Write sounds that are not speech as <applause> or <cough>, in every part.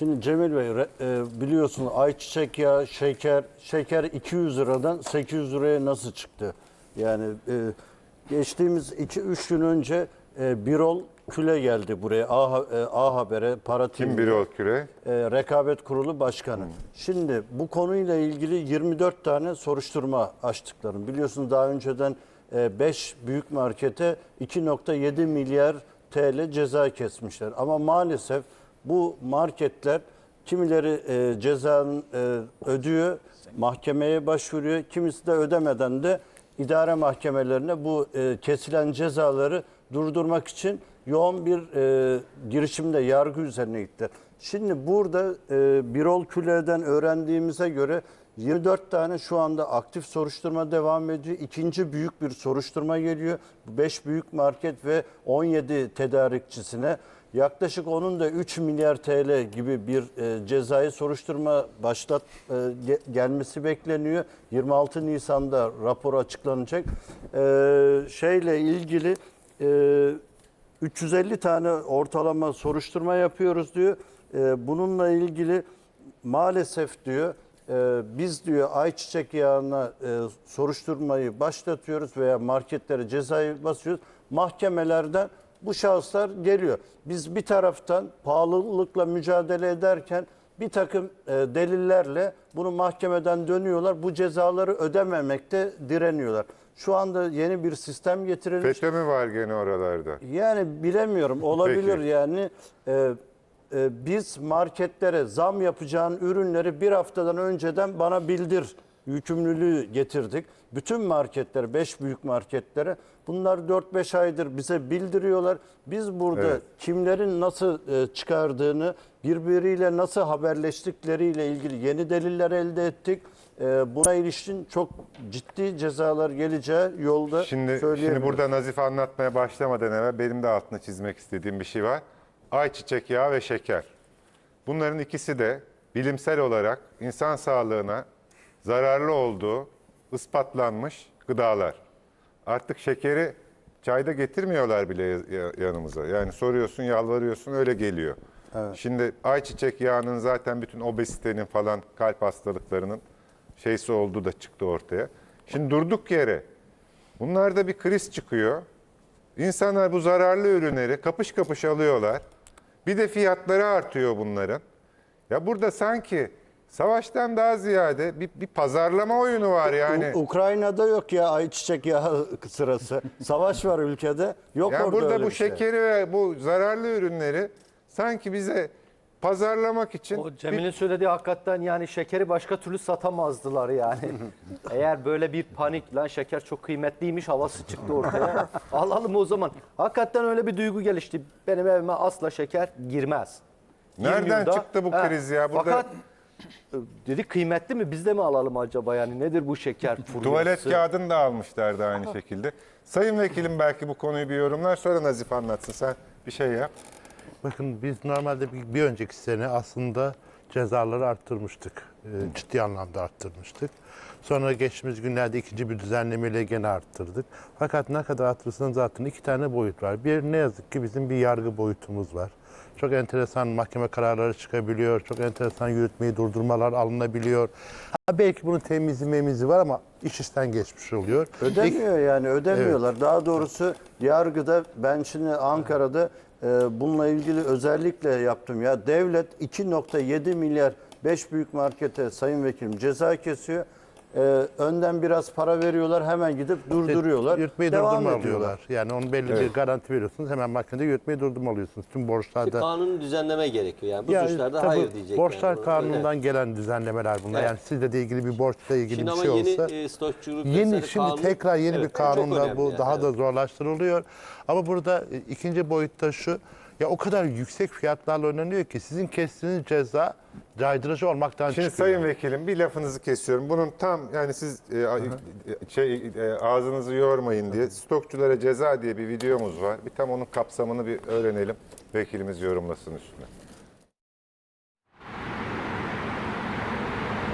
Şimdi Cemil Bey re- e, biliyorsun ayçiçek yağı, şeker, şeker 200 liradan 800 liraya nasıl çıktı? Yani e, geçtiğimiz 2-3 gün önce e, Birol Küle geldi buraya A, e, A Haber'e para Kim o küre? e, Rekabet Kurulu Başkanı. Şimdi bu konuyla ilgili 24 tane soruşturma açtıklarını biliyorsunuz daha önceden 5 büyük markete 2.7 milyar TL ceza kesmişler. Ama maalesef bu marketler kimileri e, cezanın e, ödüyor, mahkemeye başvuruyor, kimisi de ödemeden de idare mahkemelerine bu e, kesilen cezaları durdurmak için yoğun bir e, girişimde yargı üzerine gitti. Şimdi burada e, Birol Küle'den öğrendiğimize göre 24 tane şu anda aktif soruşturma devam ediyor. İkinci büyük bir soruşturma geliyor. 5 büyük market ve 17 tedarikçisine yaklaşık onun da 3 milyar TL gibi bir e, cezai soruşturma başlat e, ge- gelmesi bekleniyor. 26 Nisan'da rapor açıklanacak. E, şeyle ilgili e, 350 tane ortalama soruşturma yapıyoruz diyor. E, bununla ilgili maalesef diyor e, biz diyor ayçiçek yağına e, soruşturmayı başlatıyoruz veya marketlere cezayı basıyoruz. Mahkemelerden bu şahıslar geliyor. Biz bir taraftan pahalılıkla mücadele ederken bir takım e, delillerle bunu mahkemeden dönüyorlar. Bu cezaları ödememekte direniyorlar. Şu anda yeni bir sistem getirilmiş. FETÖ mü var gene oralarda? Yani bilemiyorum olabilir Peki. yani e, e, biz marketlere zam yapacağın ürünleri bir haftadan önceden bana bildir yükümlülüğü getirdik. Bütün marketler 5 büyük marketlere bunlar 4-5 aydır bize bildiriyorlar. Biz burada Evet. kimlerin nasıl e, çıkardığını birbiriyle nasıl haberleştikleriyle ilgili yeni deliller elde ettik. E, buna ilişkin çok ciddi cezalar geleceği yolda Şimdi, şimdi burada Nazife anlatmaya başlamadan evvel benim de altına çizmek istediğim bir şey var. Ayçiçek yağı ve şeker. Bunların ikisi de bilimsel olarak insan sağlığına zararlı olduğu ispatlanmış gıdalar. Artık şekeri çayda getirmiyorlar bile ya- ya- yanımıza. Yani soruyorsun, yalvarıyorsun öyle geliyor. Şimdi ayçiçek yağının zaten bütün obezitenin falan kalp hastalıklarının şeysi olduğu da çıktı ortaya. Şimdi durduk yere bunlarda bir kriz çıkıyor. İnsanlar bu zararlı ürünleri kapış kapış alıyorlar. Bir de fiyatları artıyor bunların. Ya burada sanki savaştan daha ziyade bir, bir pazarlama oyunu var yani. U- Ukrayna'da yok ya ayçiçek yağı sırası. Savaş var ülkede. Yok Yani orada burada öyle bu bir şey. şekeri ve bu zararlı ürünleri sanki bize pazarlamak için O bir- Cemil'in söylediği hakikaten yani şekeri başka türlü satamazdılar yani. <laughs> Eğer böyle bir panik lan şeker çok kıymetliymiş havası çıktı ortaya. Alalım o zaman. Hakikaten öyle bir duygu gelişti. Benim evime asla şeker girmez. Nereden Girmiyor da- çıktı bu kriz ya? Burada- Fakat dedi kıymetli mi biz de mi alalım acaba yani nedir bu şeker <laughs> furyası? tuvalet kağıdını da almışlardı aynı şekilde. Sayın Vekilim belki bu konuyu bir yorumlar sonra Nazif anlatsın sen bir şey yap. Bakın biz normalde bir, bir önceki sene aslında cezaları arttırmıştık. Ee, ciddi anlamda arttırmıştık. Sonra geçtiğimiz günlerde ikinci bir düzenlemeyle gene arttırdık. Fakat ne kadar arttırırsanız zaten iki tane boyut var. Bir ne yazık ki bizim bir yargı boyutumuz var. Çok enteresan mahkeme kararları çıkabiliyor. Çok enteresan yürütmeyi durdurmalar alınabiliyor. Ha, belki bunun temizi memizi var ama iş işten geçmiş oluyor. Ödemiyor yani ödemiyorlar. Daha doğrusu yargıda ben şimdi Ankara'da e, bununla ilgili özellikle yaptım ya. Devlet 2.7 milyar 5 büyük markete sayın vekilim ceza kesiyor. E, önden biraz para veriyorlar hemen gidip durduruyorlar. Yürütmeyi Devam durdurma ediyorlar. alıyorlar. Yani onun belli bir garanti veriyorsunuz. Hemen mahkemede yürütmeyi durdurma alıyorsunuz. Tüm borçlarda. Kanun düzenleme gerekiyor yani. Bu Yani suçlarda tabii hayır diyecek. Borçlar yani. kanunundan gelen düzenlemeler bunlar. Evet. Yani sizle de ilgili bir borçla ilgili Şimdi bir ama şey yeni olsa. e, stokçuluk Yeni vesaire şimdi kanunu- tekrar yeni Evet, bir bu çok kanunla önemli bu yani, daha evet. da zorlaştırılıyor. Ama burada e, ikinci boyutta şu ya o kadar yüksek fiyatlarla oynanıyor ki sizin kestiğiniz ceza caydırıcı olmaktan Şimdi çıkıyor. Sayın Vekilim bir lafınızı kesiyorum. Bunun tam yani siz e, a- şey e, ağzınızı yormayın diye stokçulara ceza diye bir videomuz var. Bir tam onun kapsamını bir öğrenelim. Vekilimiz yorumlasın üstüne.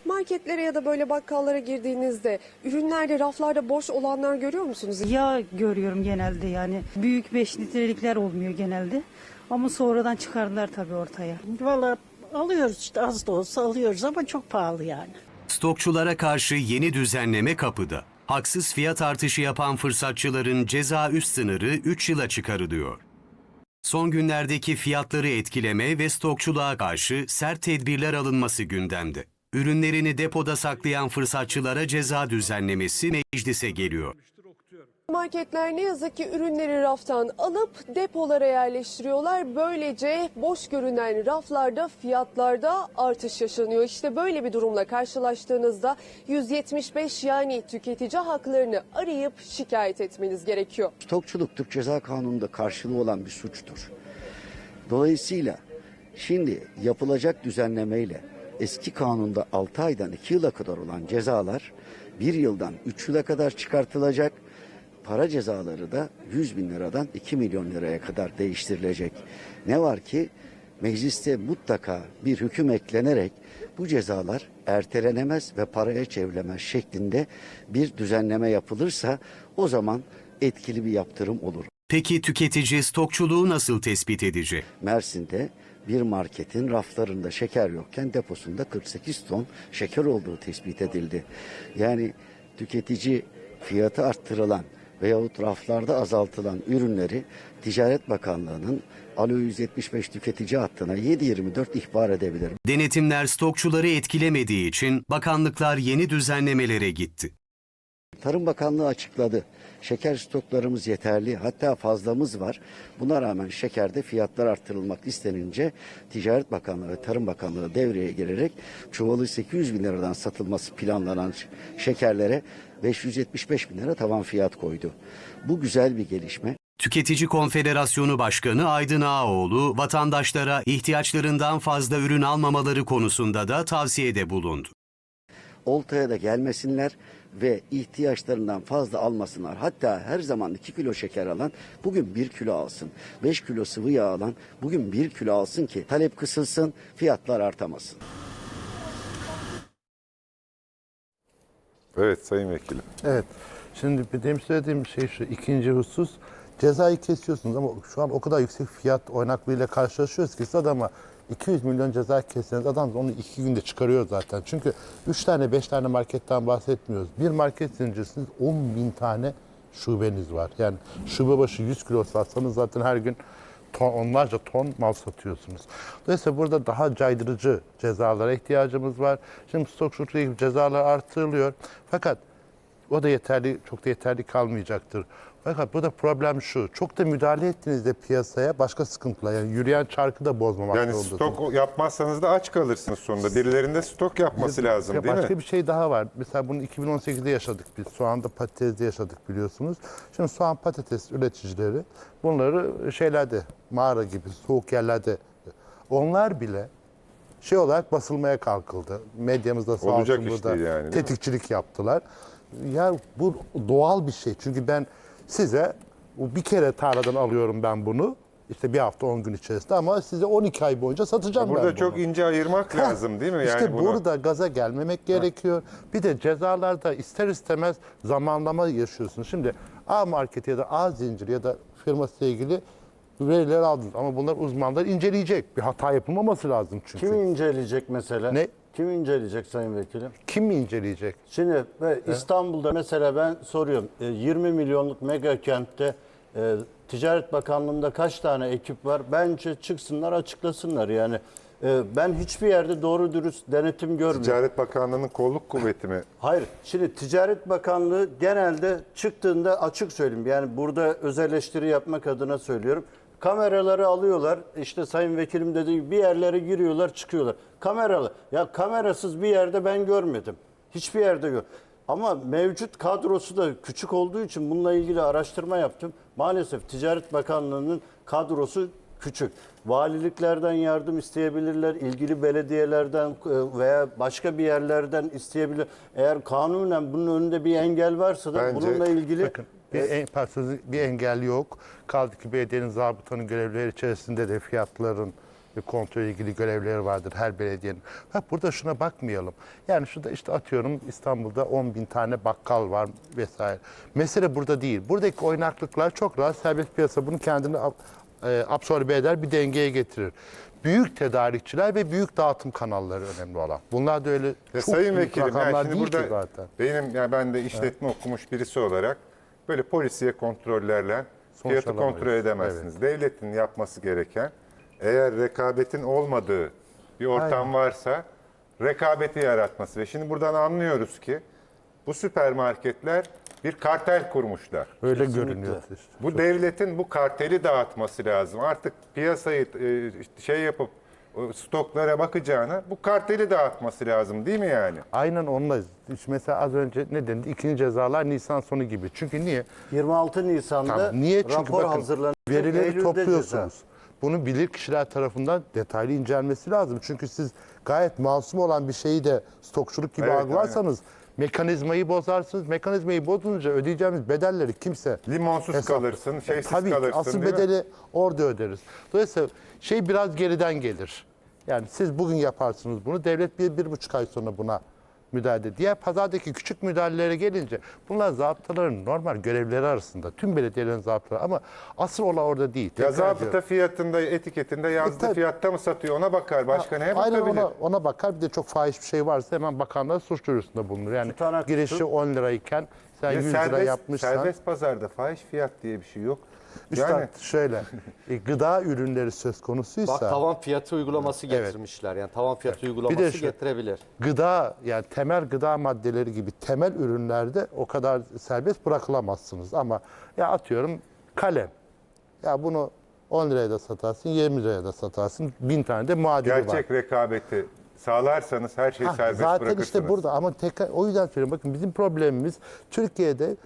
Marketlere ya da böyle bakkallara girdiğinizde ürünlerde raflarda boş olanlar görüyor musunuz? Yağ görüyorum genelde yani. Büyük 5 litrelikler olmuyor genelde. Ama sonradan çıkardılar tabii ortaya. Valla alıyoruz işte az da olsa alıyoruz ama çok pahalı yani. Stokçulara karşı yeni düzenleme kapıda. Haksız fiyat artışı yapan fırsatçıların ceza üst sınırı 3 yıla çıkarılıyor. Son günlerdeki fiyatları etkileme ve stokçuluğa karşı sert tedbirler alınması gündemde. Ürünlerini depoda saklayan fırsatçılara ceza düzenlemesi meclise geliyor. Marketler ne yazık ki ürünleri raftan alıp depolara yerleştiriyorlar. Böylece boş görünen raflarda fiyatlarda artış yaşanıyor. İşte böyle bir durumla karşılaştığınızda 175 yani tüketici haklarını arayıp şikayet etmeniz gerekiyor. Stokçuluk Türk Ceza Kanunu'nda karşılığı olan bir suçtur. Dolayısıyla şimdi yapılacak düzenlemeyle eski kanunda 6 aydan 2 yıla kadar olan cezalar 1 yıldan 3 yıla kadar çıkartılacak. Para cezaları da 100 bin liradan 2 milyon liraya kadar değiştirilecek. Ne var ki mecliste mutlaka bir hüküm eklenerek bu cezalar ertelenemez ve paraya çevrilemez şeklinde bir düzenleme yapılırsa o zaman etkili bir yaptırım olur. Peki tüketici stokçuluğu nasıl tespit edecek? Mersin'de bir marketin raflarında şeker yokken deposunda 48 ton şeker olduğu tespit edildi. Yani tüketici fiyatı arttırılan veyahut raflarda azaltılan ürünleri Ticaret Bakanlığı'nın Alo 175 tüketici hattına 7/24 ihbar edebilir. Denetimler stokçuları etkilemediği için bakanlıklar yeni düzenlemelere gitti. Tarım Bakanlığı açıkladı. Şeker stoklarımız yeterli hatta fazlamız var. Buna rağmen şekerde fiyatlar arttırılmak istenince Ticaret Bakanlığı ve Tarım Bakanlığı devreye girerek çuvalı 800 bin liradan satılması planlanan şekerlere 575 bin lira tavan fiyat koydu. Bu güzel bir gelişme. Tüketici Konfederasyonu Başkanı Aydın Ağaoğlu vatandaşlara ihtiyaçlarından fazla ürün almamaları konusunda da tavsiyede bulundu. Oltaya da gelmesinler ve ihtiyaçlarından fazla almasınlar. Hatta her zaman 2 kilo şeker alan bugün 1 kilo alsın. 5 kilo sıvı yağ alan bugün 1 kilo alsın ki talep kısılsın, fiyatlar artamasın. Evet Sayın Vekilim. Evet. Şimdi benim söylediğim şey şu. ikinci husus cezayı kesiyorsunuz ama şu an o kadar yüksek fiyat oynaklığıyla karşılaşıyoruz ki siz adama 200 milyon ceza kesseniz adam onu iki günde çıkarıyor zaten. Çünkü 3 tane 5 tane marketten bahsetmiyoruz. Bir market zincirsiniz 10 bin tane şubeniz var. Yani şube başı 100 kilo satsanız zaten her gün ton, onlarca ton mal satıyorsunuz. Dolayısıyla burada daha caydırıcı cezalara ihtiyacımız var. Şimdi stokçulukla ilgili cezalar artırılıyor. Fakat o da yeterli, çok da yeterli kalmayacaktır. Fakat burada problem şu, çok da müdahale ettiğinizde piyasaya başka sıkıntılar, yani yürüyen çarkı da bozmamak Yani zorundasınız. stok yapmazsanız da aç kalırsınız sonunda. Birilerinde stok yapması lazım Ya değil başka mi? bir şey daha var. Mesela bunu 2018'de yaşadık biz. Soğanda patatesde yaşadık biliyorsunuz. Şimdi soğan patates üreticileri bunları şeylerde mağara gibi soğuk yerlerde onlar bile şey olarak basılmaya kalkıldı. Medyamızda sağ Olacak olsun iş burada değil yani, değil mi? tetikçilik yaptılar. Ya bu doğal bir şey. Çünkü ben size bu bir kere tarladan alıyorum ben bunu. İşte bir hafta 10 gün içerisinde ama size 12 ay boyunca satacağım ben Burada çok ince ayırmak lazım değil mi? Yani İşte bunu. burada gaza gelmemek gerekiyor. Bir de cezalarda ister istemez zamanlama yaşıyorsunuz. Şimdi A marketi ya da A zinciri ya da firmasıyla ilgili veriler aldınız. Ama bunlar uzmanlar inceleyecek. Bir hata yapılmaması lazım çünkü. Kim Kim, inceleyecek mesela? Ne? Kim inceleyecek Sayın Vekilim? mi inceleyecek? Şimdi ve İstanbul'da mesela ben soruyorum e, 20 milyonluk mega kentte e, Ticaret Bakanlığı'nda kaç tane ekip var? Bence çıksınlar açıklasınlar yani. E, Ben hiçbir yerde doğru dürüst denetim görmüyorum. Ticaret Bakanlığı'nın kolluk kuvveti mi? Hayır. Şimdi Ticaret Bakanlığı genelde çıktığında açık söyleyeyim. Yani burada öz eleştiri yapmak adına söylüyorum. Kameraları alıyorlar. İşte Sayın Vekilim gibi bir yerlere giriyorlar, çıkıyorlar. Kameralı. Ya kamerasız bir yerde ben görmedim. Hiçbir yerde gör. Ama mevcut kadrosu da küçük olduğu için bununla ilgili araştırma yaptım. Maalesef Ticaret Bakanlığı'nın kadrosu küçük. Valiliklerden yardım isteyebilirler, ilgili belediyelerden e, veya başka bir yerlerden isteyebilir. Eğer kanunen bunun önünde bir engel varsa da Bence- bununla ilgili Bakın bir, en, pardon, bir engel yok. Kaldı ki belediyenin zabıtanın görevleri içerisinde de fiyatların kontrol ilgili görevleri vardır her belediyenin. Ha, burada şuna bakmayalım. Yani şurada işte atıyorum İstanbul'da 10 bin tane bakkal var vesaire. Mesele burada değil. Buradaki oynaklıklar çok rahat serbest piyasa bunu kendini e, absorbe eder bir dengeye getirir. büyük tedarikçiler ve büyük dağıtım kanalları önemli olan. Bunlar da öyle Ya çok sayın büyük vekilim rakamlar yani şimdi değil ki burada zaten. benim yani ben de işletme okumuş birisi olarak böyle polisiye kontrollerle Sonuç fiyatı alamayız. kontrol edemezsiniz. Devletin yapması gereken eğer rekabetin olmadığı bir ortam varsa rekabeti yaratması ve şimdi buradan anlıyoruz ki bu süpermarketler bir kartel kurmuşlar. Öyle Kesinlikle. görünüyor. Bu devletin bu karteli dağıtması lazım. Artık piyasayı e, şey yapıp o stoklara bakacağına bu karteli dağıtması lazım değil mi yani? Aynen onunla. Mesela az önce ne dendi? İkinci cezalar Nisan sonu gibi. Çünkü niye? 26 Nisan'da Tamam. Niye? Çünkü rapor bakın hazırlanacak. verileri Eylül'de topluyorsunuz. ceza. Bunu bilir kişiler tarafından detaylı incelenmesi lazım. Çünkü siz gayet masum olan bir şeyi de stokçuluk gibi Evet, algılarsanız mekanizmayı bozarsınız. Mekanizmayı bozunca ödeyeceğimiz bedelleri kimse Limonsuz hesap- kalırsın, şeysiz Tabii ki, kalırsın asıl değil mi? bedeli orada öderiz. Dolayısıyla şey biraz geriden gelir. Yani siz bugün yaparsınız bunu, devlet bir, bir buçuk ay sonra buna müdahale. Diğer pazardaki küçük müdahalelere gelince bunlar zabıtaların normal görevleri arasında. Tüm belediyelerin zabıtaları ama asıl olay orada değil. Ya zabıta diyorum. fiyatında, etiketinde yazdığı tabii. fiyatta mı satıyor ona bakar. Başka neye Aynen bakabilir? ona, ona bakar. Bir de çok fahiş bir şey varsa hemen bakanlar suç duyurusunda bulunur. Yani Tutanak girişi tutup- 10 lirayken sen Ya 100 lira serbest, yapmışsan. serbest pazarda fahiş fiyat diye bir şey yok. Üstad Yani şöyle <laughs> e, gıda ürünleri söz konusuysa. Bak tavan fiyatı uygulaması getirmişler. Yani tavan fiyatı uygulaması şu- getirebilir. gıda yani temel gıda maddeleri gibi temel ürünlerde o kadar serbest bırakılamazsınız ama ya atıyorum kalem. Ya bunu 10 liraya da satarsın, 20 liraya da satarsın. Bin tane de muadili var. gerçek rekabeti sağlarsanız her şeyi Ha, serbest zaten bırakırsınız. işte burada ama tekrar o yüzden söylüyorum bakın bizim problemimiz Türkiye'de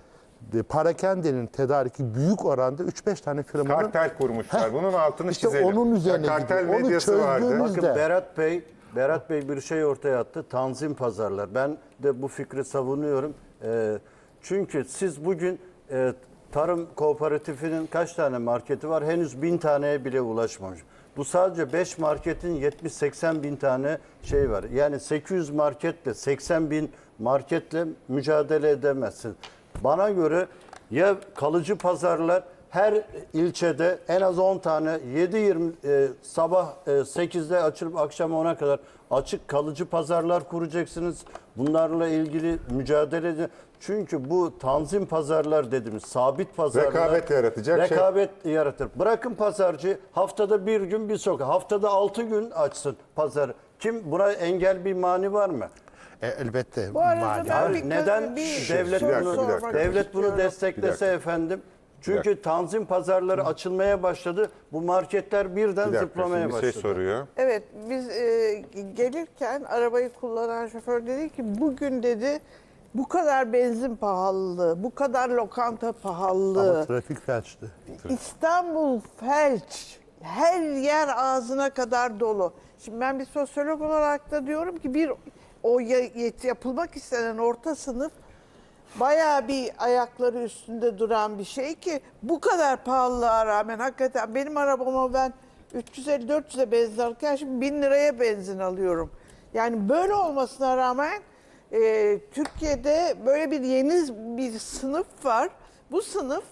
e, parakendenin tedariki büyük oranda 3-5 tane firmanın Kartel kurmuşlar. Heh, Bunun altını işte çizelim. onun üzerine Ya kartel gidiyor. Onu medyası vardı. çözdüğümüz- Bakın. Berat Bey, Berat Bey bir şey ortaya attı. Tanzim pazarlar. Ben de bu fikri savunuyorum. Ee, çünkü siz bugün e, tarım kooperatifinin kaç tane marketi var? Henüz bin taneye bile ulaşmamış. Bu sadece 5 marketin 70-80 bin tane şey var. Yani 800 marketle 80 bin marketle mücadele edemezsin. Bana göre ya kalıcı pazarlar her ilçede en az 10 tane 7-20 e, sabah e, 8'de açılıp akşam 10'a kadar açık kalıcı pazarlar kuracaksınız. Bunlarla ilgili mücadele edin. Çünkü bu tanzim pazarlar dediğimiz sabit pazarlar Rekabet yaratacak şey. rekabet yaratır. Bırakın pazarcı haftada bir gün bir sokak, haftada 6 gün açsın pazar. Kim buna engel bir mani var mı? E, elbette Bu arada mali. ben bir- neden bir devlet soru bunu sormak devlet bunu desteklese Bir efendim? Çünkü tanzim pazarları açılmaya başladı. Bu marketler birden Bir dakika zıplamaya bir başladı. şey soruyor. Evet biz e, gelirken arabayı kullanan şoför dedi ki bugün dedi bu kadar benzin pahalılığı, bu kadar lokanta pahalılığı, Ama trafik felçti. İstanbul felç, her yer ağzına kadar dolu. Şimdi ben bir sosyolog olarak da diyorum ki bir o yapılmak istenen orta sınıf bayağı bir ayakları üstünde duran bir şey ki bu kadar pahalılığa rağmen hakikaten benim arabama ben 350-400'e benzin alırken şimdi 1000 liraya benzin alıyorum. Yani böyle olmasına rağmen e, Türkiye'de böyle bir yeni bir sınıf var. Bu sınıf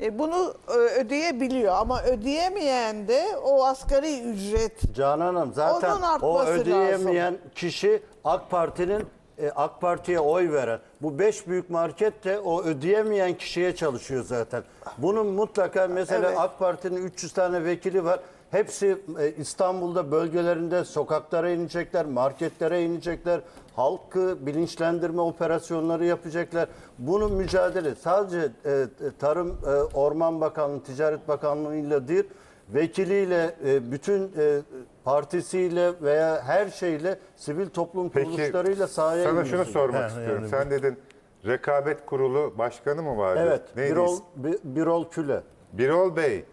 e, bunu e, ödeyebiliyor ama ödeyemeyen de o asgari ücret Canan Hanım zaten Onun o artması ödeyemeyen kişi AK Parti'nin e, AK Parti'ye oy veren. Bu beş büyük market de o ödeyemeyen kişiye çalışıyor zaten. Bunun mutlaka mesela Evet. AK Parti'nin 300 tane vekili var. Hepsi e, İstanbul'da bölgelerinde sokaklara inecekler, marketlere inecekler. Halkı bilinçlendirme operasyonları yapacaklar. Bunun mücadele sadece e, Tarım e, Orman Bakanlığı, Ticaret Bakanlığı'yla değil, vekiliyle, e, bütün e, partisiyle veya her şeyle sivil toplum Peki kuruluşlarıyla sahaya sana şunu sormak Ha, istiyorum. yani Sen dedin rekabet kurulu başkanı mı vardı? Evet, Neydi Birol, Birol Küle. Birol Bey,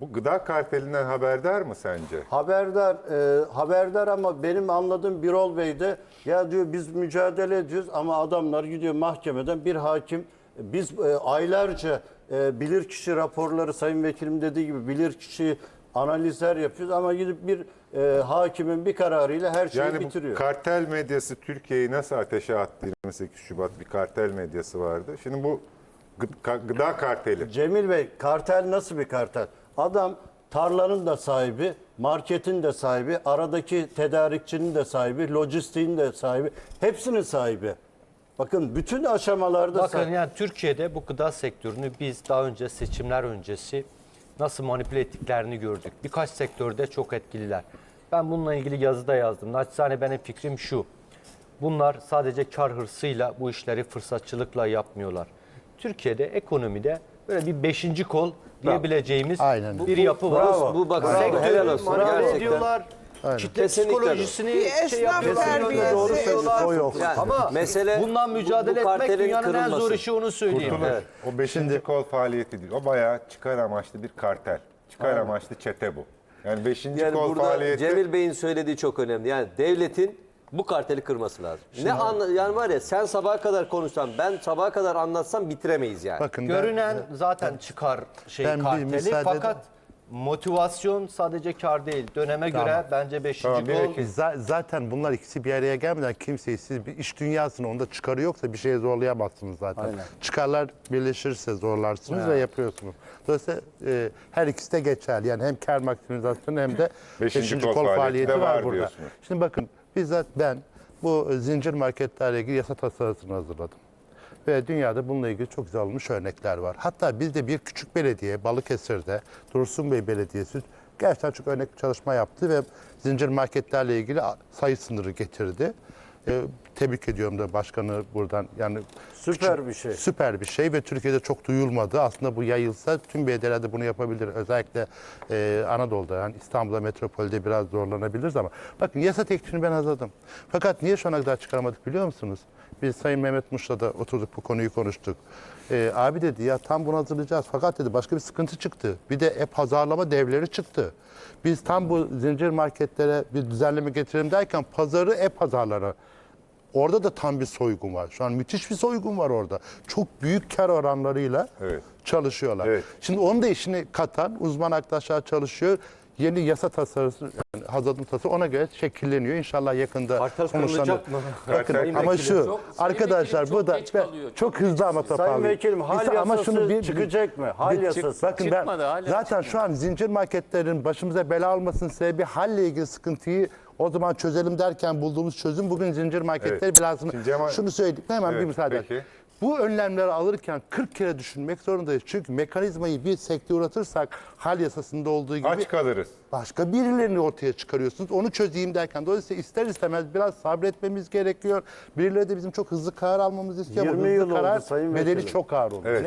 bu gıda kartelinden haberdar mı sence? Haberdar e, haberdar ama benim anladığım Birol Bey de ya diyor biz mücadele ediyoruz ama adamlar gidiyor mahkemeden bir hakim biz e, aylarca e, bilirkişi raporları sayın vekilim dediği gibi bilirkişi analizler yapıyoruz ama gidip bir e, hakimin bir kararıyla her şeyi Yani bitiriyor. bu kartel medyası Türkiye'yi nasıl ateşe attı 28 Şubat bir kartel medyası vardı. Şimdi bu gıda karteli. Cemil Bey kartel nasıl bir kartel? Adam tarlanın da sahibi, marketin de sahibi, aradaki tedarikçinin de sahibi, lojistiğin de sahibi, hepsinin sahibi. Bakın bütün aşamalarda Bakın sahibi. yani Türkiye'de bu gıda sektörünü biz daha önce seçimler öncesi nasıl manipüle ettiklerini gördük. Birkaç sektörde çok etkililer. Ben bununla ilgili yazıda yazdım. Naçizane benim fikrim şu. Bunlar sadece kar hırsıyla bu işleri fırsatçılıkla yapmıyorlar. Türkiye'de ekonomide böyle bir beşinci kol diyebileceğimiz Aynen. bir yapı var. Bravo. Bu bak Sektörü helal olsun manipüle gerçekten. ediyorlar. Kitle Kesinlikle psikolojisini Bir şey esnaf yapıyorlar. terbiyesi, Doğru. O yok. Yani Ama mesele bundan mücadele bu- bu etmek kartelin dünyanın en zor kırılması. işi onu söyleyeyim. Kurtuluş. Evet. O beşinci kol faaliyeti değil. O bayağı çıkar amaçlı bir kartel. Çıkar amaçlı çete bu. Yani beşinci Yani kol burada faaliyeti Cemil Bey'in söylediği çok önemli. Yani devletin bu karteli kırması lazım. ne anla yani var ya sen sabaha kadar konuşsan ben sabaha kadar anlatsam bitiremeyiz yani. Bakın ben- Görünen zaten çıkar şey ben karteli fakat motivasyon sadece kar değil. Döneme göre bence 5. Tamam, gol. zaten bunlar ikisi bir araya gelmeden kimseyi siz bir iş dünyasını onda çıkarı yoksa bir şeye zorlayamazsınız zaten. Çıkarlar birleşirse zorlarsınız ve yapıyorsunuz. Dolayısıyla e, her ikisi de geçerli. Yani hem kar maksimizasyonu hem de Beşinci beşinci kol kol, faaliyeti faaliyeti de var, var burada. diyorsunuz. Şimdi bakın bizzat ben bu zincir marketlerle ilgili yasa tasarısını hazırladım. Ve dünyada bununla ilgili çok güzel alınmış örnekler var. Hatta bizde bir küçük belediye Balıkesir'de Dursun Bey Belediyesi gerçekten çok örnek çalışma yaptı ve zincir marketlerle ilgili sayı sınırı getirdi. Ee, tebrik ediyorum da başkanı buradan yani Süper bir şey. süper bir şey ve Türkiye'de çok duyulmadı. Aslında bu yayılsa tüm belediyelerde bunu yapabilir. Özellikle e, Anadolu'da yani İstanbul'da metropolde biraz zorlanabiliriz ama bakın yasa teklifini ben hazırladım. Fakat niye şu ana kadar çıkaramadık biliyor musunuz? Biz Sayın Mehmet Muş'la da oturduk bu konuyu konuştuk. E, abi dedi ya tam bunu hazırlayacağız fakat dedi başka bir sıkıntı çıktı. Bir de e-pazarlama devleri çıktı. Biz tam bu zincir marketlere bir düzenleme getirelim derken pazarı e-pazarlara Orada da tam bir soygun var. Şu an müthiş bir soygun var orada. Çok büyük kar oranlarıyla Evet. çalışıyorlar. Evet. Şimdi onun da işini katan uzman arkadaşlar çalışıyor. Yeni yasa tasarısı, yani hazırladım tasarısı ona göre şekilleniyor. İnşallah yakında mı? Bakın ama şu arkadaşlar bu da çok hızlı ama Sayın toparlayayım. Vekilim hal İşte ama yasası şunu bir- çıkacak mı? Hal bir- yasası. Bakın ben zaten şu an zincir marketlerin başımıza bela almasının sebebi halle ilgili sıkıntıyı o zaman çözelim derken bulduğumuz çözüm bugün zincir marketleri Evet. Cemal- şunu söyleyeyim hemen bir Evet, müsaade. peki. Bu önlemleri alırken 40 kere düşünmek zorundayız. Çünkü mekanizmayı bir sektöre uğratırsak hal yasasında olduğu gibi aç kalırız. başka birilerini ortaya çıkarıyorsunuz. Onu çözeyim derken dolayısıyla ister istemez biraz sabretmemiz gerekiyor. Birileri de bizim çok hızlı karar almamızı istiyor. ama 20 hızlı yıl oldu karar Sayın bedeli Vekilim. çok ağır olur. Evet.